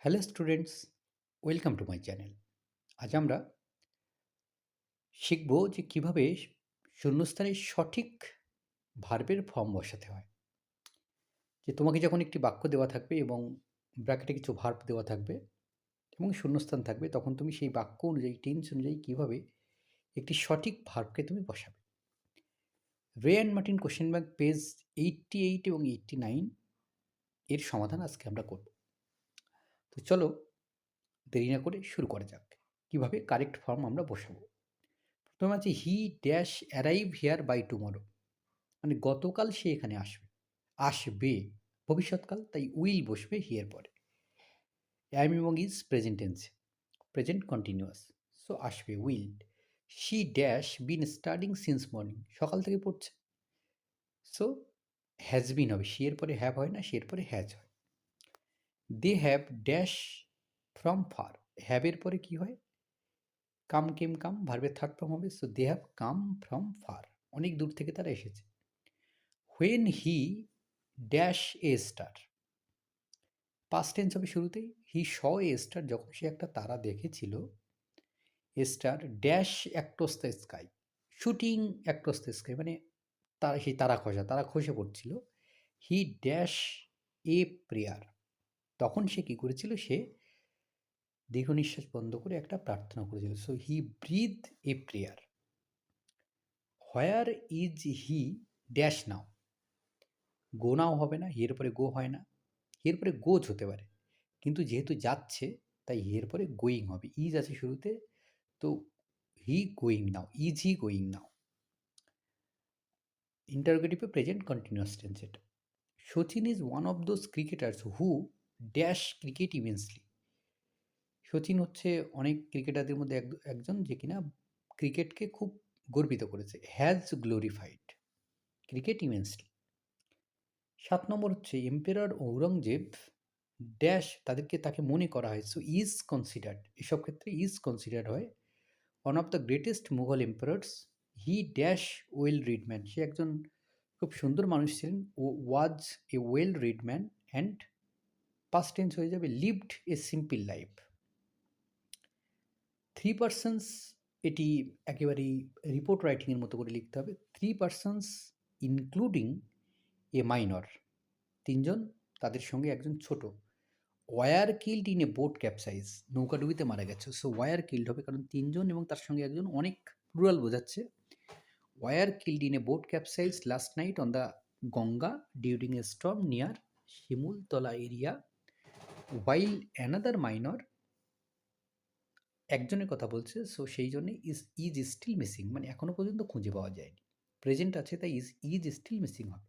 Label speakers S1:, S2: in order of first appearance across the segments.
S1: Hello students welcome to my channel আজ আমরা শিখব যে কীভাবে শূন্যস্থানে সঠিক ভার্বের ফর্ম বসাতে হয়। যে তোমাকে যখন একটি বাক্য দেওয়া থাকবে এবং ব্র্যাকেটে কিছু ভার্ব দেওয়া থাকবে এবং শূন্যস্থান থাকবে, তখন তুমি সেই বাক্য অনুযায়ী টেন্স অনুযায়ী কীভাবে একটি সঠিক ভার্বকে তুমি বসাবে। Ray and Martin question bank page eighty eight এবং এইটটি নাইন এর সমাধান আজকে আমরা করব। তো চলো দেরি না করে শুরু করা যাক। কীভাবে কারেক্ট ফর্ম আমরা বসাবো? প্রথমে আছে he dash arrive here by tomorrow মানে গতকাল সে এখানে আসবে। আসবে ভবিষ্যৎকাল, তাই উইল বসবে হিয়ার পরে। অ্যাম এবং is present tense present continuous so আসবে will she dash been starting since morning সকাল থেকে পড়ছে। সো হ্যাজ বিন হবে। শি এর পরে হ্যাভ হয় না, সি এর পরে হ্যাজ হয়। They have dash from far হ্যাভের পরে কি হয়? কাম কেম কাম ভার্বের থার্ড ফর্ম হবে so they have come from far অনেক দূর থেকে তারা এসেছে। When he dash a star past tense হবে শুরুতেই হি শ এ স্টার যখন সে একটা তারা দেখেছিল a star dash acts the sky shooting acts the sky মানে তারা, সেই তারা খসা তারা খসে পড়ছিল হি ড্যাশ এ প্রেয়ার তখন সে কী করেছিল? সে দীর্ঘ নিঃশ্বাস বন্ধ করে একটা প্রার্থনা করেছিল। So he breathe a prayer where is he dash now go now হবে না হিয়ের পরে গো হয় না। হিয়ের পরে গোজ হতে পারে। কিন্তু যেহেতু যাচ্ছে, তাই হিয়ের পরে গোয়িং হবে। ইজ আছে শুরুতে, তো he going now is he going now ইন্টারোগেটিভে present continuous tense এটা। Sachin is one of those cricketers who dash cricket immensely Sachin হচ্ছে অনেক ক্রিকেটারদের মধ্যে এক একজন যে কিনা ক্রিকেটকে খুব গর্বিত করেছে হ্যাজ গ্লোরিফাইড ক্রিকেট ইমেন্সলি সাত নম্বর হচ্ছে এম্পেরার ঔরঙ্গজেব ড্যাশ তাদেরকে তাকে মনে করা হয় সো ইজ কনসিডার্ড এসব ক্ষেত্রে ইজ কনসিডার্ড হয় one of the greatest Mughal emperors he dash well read man সে একজন খুব সুন্দর মানুষ ছিলেন, ও was a well read man and past tense হয়ে যাবে lived a simple life three persons এটি একেবারেই রিপোর্ট রাইটিংয়ের মতো করে লিখতে হবে। Three persons including a minor তিনজন, তাদের সঙ্গে একজন ছোট। Were killed in a boat capsize নৌকাডুবিতে মারা গেছে। সো ওয়ার কিল্ড হবে কারণ তিনজন এবং তার সঙ্গে একজন অনেক প্লুরাল বোঝাচ্ছে। Were killed in a boat capsize last night on the Ganga during a storm near Simultala area while another minor একজনের কথা বলছে সো সেই জন্যে ইজ ইজ স্টিল মিসিং মানে এখনও পর্যন্ত খুঁজে পাওয়া যায়নি। প্রেজেন্ট আছে, তাই ইজ ইজ স্টিল মিসিং হবে।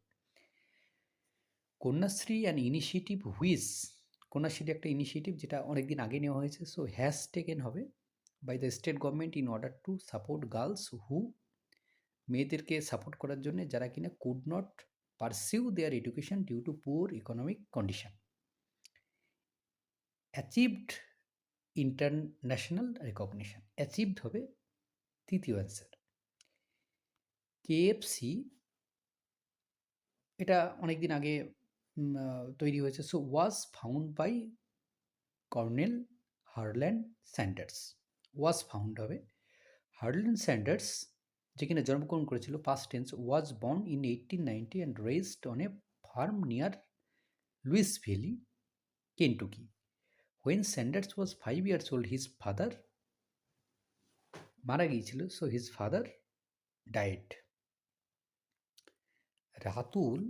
S1: Kanyashree and initiative whose Kanyashree একটা ইনিশিয়েটিভ যেটা অনেকদিন আগে নেওয়া হয়েছে সো হ্যাজ টেকেন হবে by the state government in order to support girls who মেয়েদেরকে সাপোর্ট করার জন্য যারা কিনা could not pursue their education due to poor economic condition achieved international recognition achieved হবে তৃতীয় অ্যান্সার কেএফসি এটা অনেক দিন আগে তৈরি হয়েছে। So was found by colonel Harland Sanders was found হবে। হারল্যান্ড স্যান্ডার্স যেখানে জন্মগ্রহণ করেছিল past tense was born in eighteen ninety and raised on a farm near Lewis valley Kentucky when Sanders was five years old his father মারা গিয়েছিল so his father died Ratul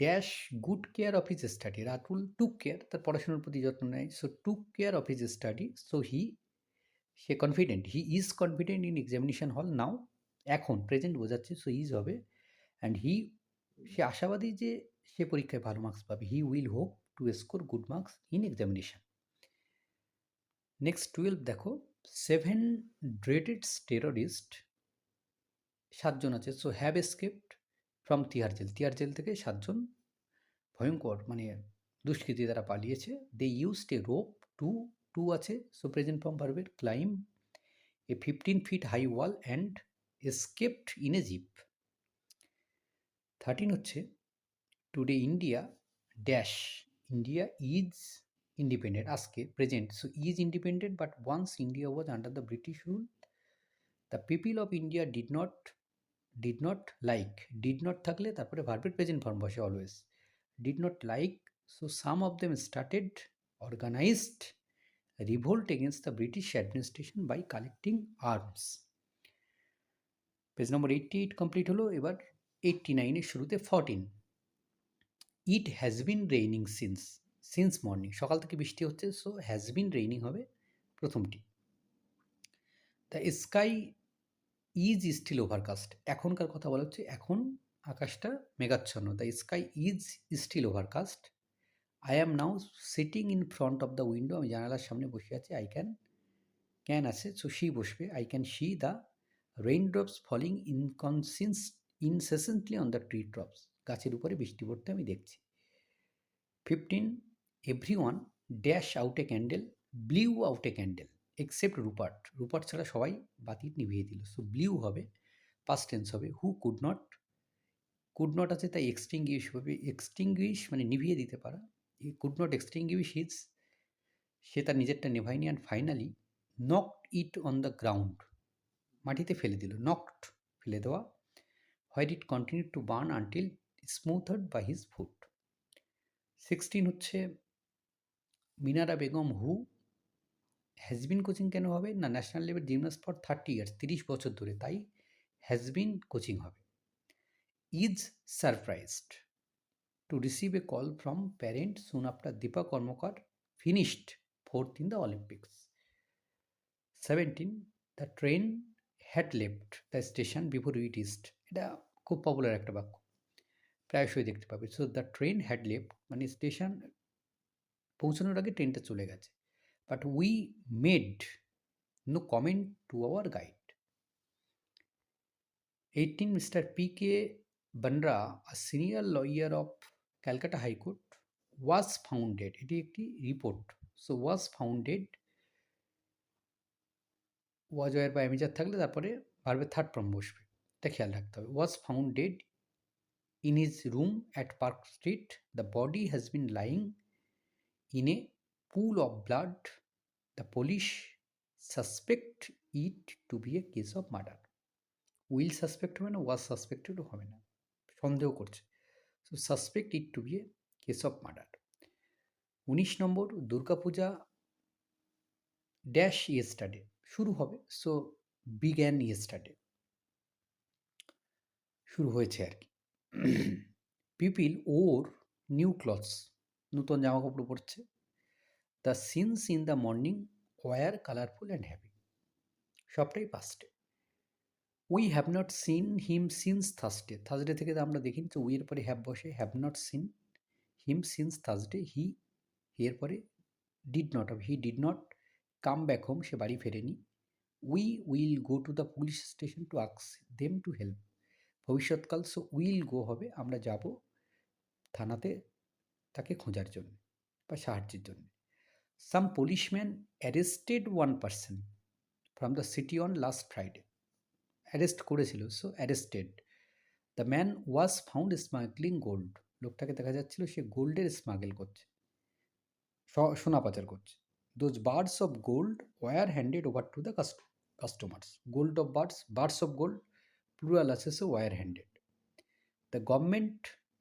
S1: dash good care of his study Ratul took care তার পড়াশোনার প্রতি যত্ন নেয় so took care of his study so he say confident he is confident in examination hall now এখন present বোঝাচ্ছে so is হবে and he সে আশাবাদী যে সে পরীক্ষায় ভালো মার্কস পাবে he will hope to score good marks in examination next twelve দেখো সেভেন ড্রেডেডস টেররিস্ট সাতজন আছে। So have escaped from Tihar jail Tihar jail থেকে সাতজন ভয়ঙ্কর মানে দুষ্কৃতী তারা পালিয়েছে। They used a rope to to আছে। সো প্রেজেন্ট ফর্ম ভার্বের climb a fifteen feet high wall and escaped in a jeep thirteen হচ্ছে today India dash India is independent. Ask present. So he is independent, but once India was under the British rule, the people of India did not did not like did not থাকলে তারপরে ভার্বের present form বসে always did not like so some of them started organized revolt against the British administration by collecting arms page number eighty eight complete হলো এবার eighty নাইনের শুরুতে fourteen it has been raining since since morning সকাল থেকে বৃষ্টি হচ্ছে so has been raining হবে প্রথমটি। The sky is still overcast এখনকার কথা বলা হচ্ছে, এখন আকাশটা মেঘাচ্ছন্ন। The sky is still overcast I am now sitting in front of the window আমি জানালার সামনে বসে আছি। আই ক্যান ক্যান আছে সো শি বসবে। I can see the rain drops falling ইনকনসিন্স incessantly on the tree drops গাছের উপরে বৃষ্টি পড়তে আমি দেখছি। Fifteen every one dash out a candle blew out a candle except Rupert Rupert ছাড়া সবাই বাতি নিভিয়ে দিল। সো ব্লিউ হবে পাস্ট টেন্স হবে। Who could not could not আছে তাই এক্সটিংগুইশ হবে। এক্সটিংগুইশ মানে নিভিয়ে দিতে পারা। কুড নট এক্সটিংগুইশ হিজ সে তার নিজেরটা নেভায়নি। And finally knocked it on the ground মাটিতে ফেলে দিল। নকড ফেলে দেওয়া। While it continue to burn until smothered by his foot sixteen হচ্ছে Minara Begum who has been coaching কেন হবে? না national level gymnast for thirty years তিরিশ বছর ধরে, তাই হ্যাজবিন কোচিং হবে। Is surprised to receive a call from parent soon after Dipa Karmakar finished fourth in the Olympics seventeen the train had left the station before it east এটা খুব popular একটা বাক্য। প্রায়শই দেখতে পাবে। So the train had left মানে station পৌঁছানোর আগে ট্রেনটা চলে গেছে। But we made no comment to our guide eighteen mister P K Banra a senior lawyer of Calcutta high court was founded এটি একটি report so was founded was were বা অ্যামেজার থাকলে তারপরে ভার্বের থার্ড ফর্ম বসবে। এটা খেয়াল রাখতে হবে। Was founded in his room at Park Street the body has been lying in a pool of blood, the police suspect it to be a case of murder. Will suspect হবে না was সাসপেক্টেডও হবে না সন্দেহ করছে। So suspect it to be a case of murder উনিশ নম্বর Durga Puja dash yesterday শুরু হবে। সো বিগ্যান ইয়েস্টারডে শুরু হয়েছে আর কি। পিপিল ওর নিউ ক্লথস নূতন জামা কাপড় পরছে। The scenes in the morning were colourful and happy সবটাই পাস্টে we have not seen him since Thursday Thursday থেকে তো আমরা দেখিনি তো উইয়ের পরে হ্যাভ বসে have not seen him since Thursday he এর পরে did not he did not come back home সে বাড়ি ফেরেনি। We will go to the police station to আক্স them to help ভবিষ্যৎকাল সো উইল গো হবে। আমরা যাব থানাতে তাকে খোঁজার জন্য বা সাহায্যের জন্য। Some policeman arrested one person from the city on last Friday arrest করেছিল so arrested the man was found smuggling gold লোকটাকে দেখা যাচ্ছিল সে গোল্ডের স্মাগল করছে। সোনা পাচার করছে। Those birds of gold were handed over to the customers gold of birds birds of gold plural আছে so were handed the government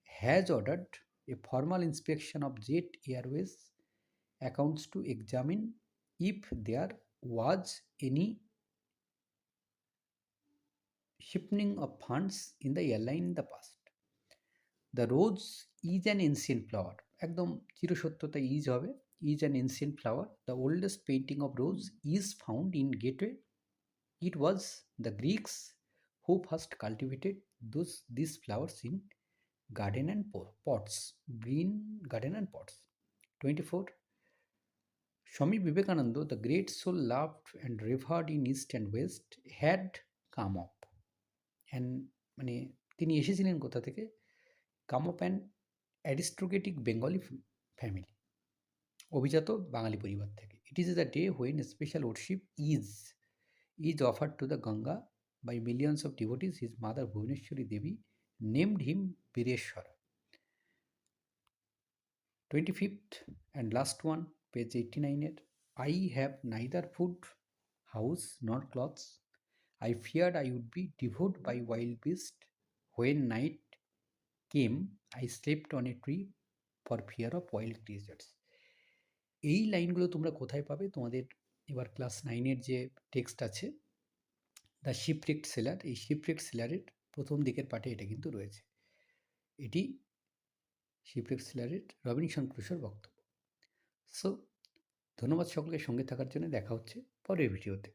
S1: has ordered a formal inspection of Jet Airways accounts to examine if there was any shifting of funds in the airline in the past. The rose is an ancient flower. একদম চিরসত্যতা is হবে is an ancient flower the oldest painting of rose is found in gateway it was the Greeks who first cultivated those this flowers in garden and pots green garden and pots. 24 Swami Vivekananda, the great soul loved and revered in East and West, had come up. And মানে তিনি এসেছিলেন কোথা থেকে? Come up and aristocratic Bengali family অভিজাত বাঙালি পরিবার থেকে। It is the day when special worship is is offer to the Ganga by millions of devotees his mother Bhubaneswari Devi Bireswar twenty fifth and last one page eighty নাইনের I have neither food house not clothes I feared I would be devote by wild beast when night came I slept on a tree for fear of wild creatures এই লাইনগুলো তোমরা কোথায় পাবে? তোমাদের এবার class নাইনের যে টেক্সট আছে দ্য শিপরেক্ট সেলার এই শিপরেক্ট সেলারের প্রথম দিকের পাঠে এটা কিন্তু রয়েছে। এটি শিপরেক্ট সেলারের রবিনসন ক্রুশোর বক্তব্য। সো ধন্যবাদ সকলের সঙ্গে থাকার জন্য। দেখা হচ্ছে পরের ভিডিওতে।